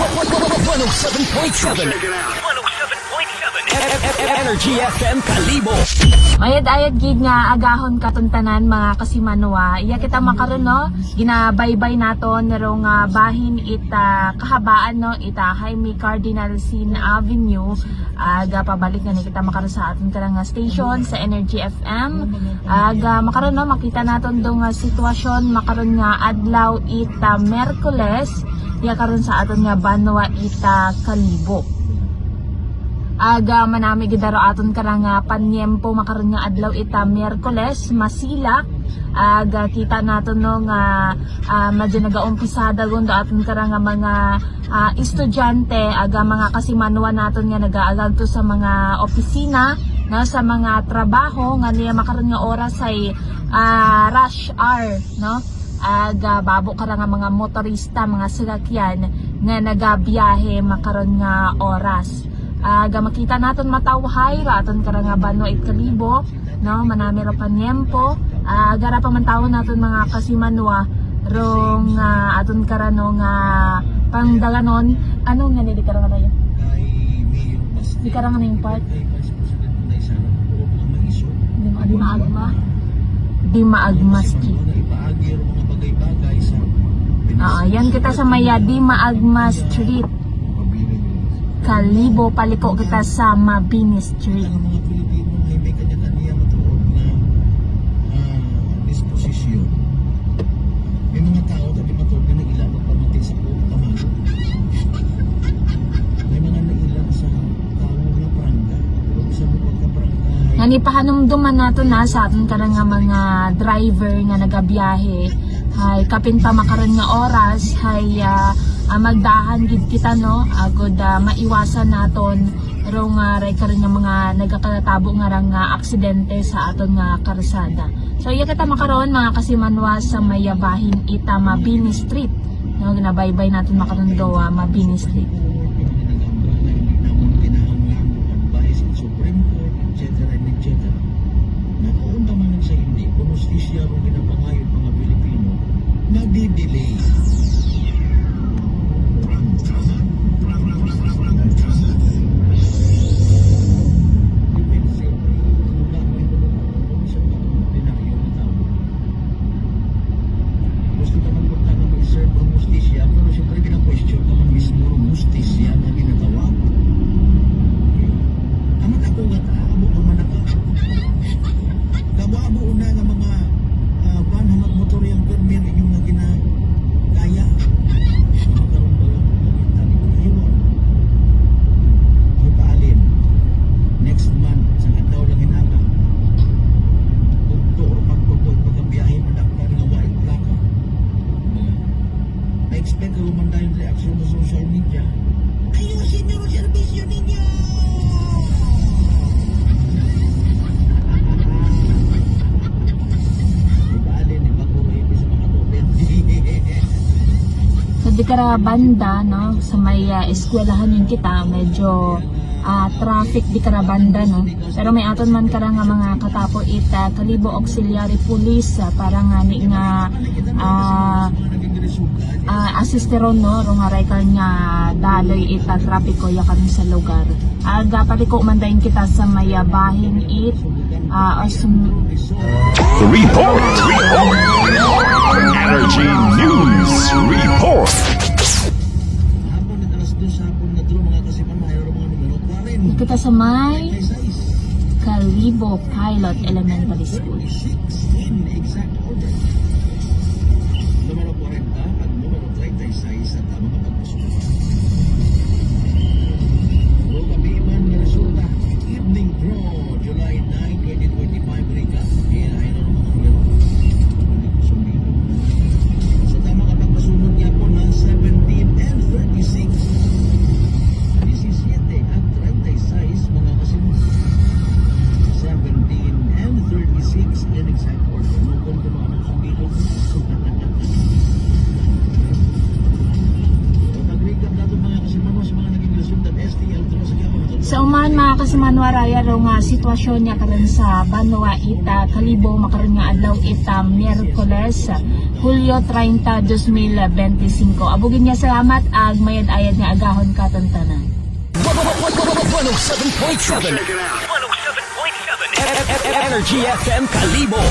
107.7 Energy FM Kalibo Mayad-ayad gid nga agahon katuntanan mga kasimanwa. Iya kita makaron no, ginabaybay naton nero nga bahin ita kahabaan no ita Jaime Cardinal Sin Avenue. Aga pabalik na ni kita makaron sa aton karang station sa Energy FM. Aga makaron no makita naton do nga sitwasyon makaron nga adlaw ita Merkules. Iya karon sa aton nga banwa ita Kalibo. Aga manami gidaro aton karang nga panyempo makaron nga adlaw ita Miyerkules masilak aga kita naton no nga uh, medyo nagaumpisada gundo aton karang nga mga ah, estudyante. Aga mga kasimanwa naton nga nagaagag to sa mga opisina no sa mga trabaho nga niya makaron nga oras ay ah, rush hour no aga babo ka nga mga motorista mga sasakyan nga nagabiyahe makaron nga oras. Aga makita naton matawhay raton kara nga banwa it kalibo no? Manami ra panyempo aga ra pa man tawo naton mga kasimanwa rong ah, aton kara no nga pangdalanon. Ano nga ni di kara nga di kara nga na yung part? di maagma di maagma street Ah, yan kita sa Maya di maagma street Kalibo paliko kita sa Mabini Street. Pagkaprangga Nga ni pahanumduman nato na sa aton karang nga mga driver nga nagabiyahe. Hay kapin pa makaron nga oras hay ah, ah, magdahan gid kita no agod ah, maiwasan naton pero nga ray karon nga mga nagakatabo nga rang nga aksidente sa aton nga karsada. So iya kita makaron mga kasimanwa sa Mayabahin ita Mabini Street. No ginabaybay natin makaron do ah, Mabini Street. Kung justisya kung ginapangayon mga Pilipino, nadi-delay. Expect ka umanda yung reaksyon sa social media. Ayusin niyo ang serbisyo ninyo! Sa mga tubig. Sa di kara banda, no, sa may ah, eskwelahan yung kita, medyo ah, traffic di kara banda, no. Pero may aton man kara nga mga katapo ita, Kalibo Auxiliary Police, ah, para nga ni nga ah, ah, asisteron, no, rong aray ka nga daloy ita trapiko yakan sa lugar. Aga paliko man dayon kita sa may ah, bahin it, ah, asum- Report Energy News Report Hapon na alas dos hapon na dro mga kasipan mayroon mga 40. kita sa may. Kalibo Pilot Elementary School. Uman mga kasimanwa raya raw nga sitwasyon niya karon sa Banwa ita Kalibo makaron nga adlaw ita Miyerkules Hulyo 30, 2025. Abugin niya salamat ag mayad-ayad nga agahon katantanan. 107.7 107.7 Energy FM Kalibo